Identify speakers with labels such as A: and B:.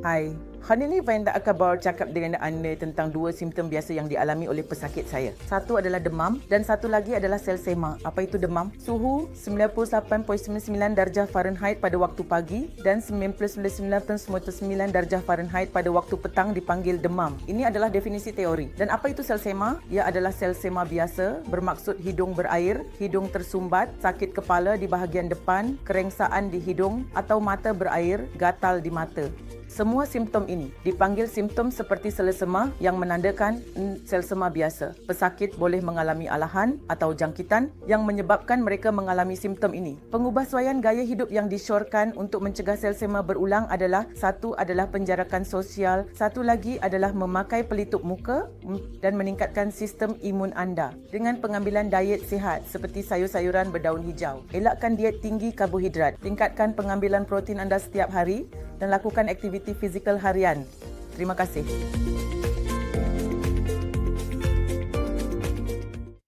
A: Hai, hari ini Vainda akan bawa cakap dengan anda tentang dua simptom biasa yang dialami oleh pesakit saya. Satu adalah demam dan satu lagi adalah selsema. Apa itu demam? Suhu 98.99 darjah Fahrenheit pada waktu pagi dan 99.99 darjah Fahrenheit pada waktu petang dipanggil demam. Ini adalah definisi teori. Dan apa itu selsema? Ia adalah selsema biasa bermaksud hidung berair, hidung tersumbat, sakit kepala di bahagian depan, kerengsaan di hidung atau mata berair, gatal di mata. Semua simptom ini dipanggil simptom seperti selesema yang menandakan mm, selsema biasa. Pesakit boleh mengalami alahan atau jangkitan yang menyebabkan mereka mengalami simptom ini. Pengubahsuaian gaya hidup yang disyorkan untuk mencegah selsema berulang adalah satu adalah penjarakan sosial, satu lagi adalah memakai pelitup muka mm, dan meningkatkan sistem imun anda dengan pengambilan diet sihat seperti sayur-sayuran berdaun hijau. Elakkan diet tinggi karbohidrat, tingkatkan pengambilan protein anda setiap hari dan lakukan aktiviti fizikal harian. Terima kasih.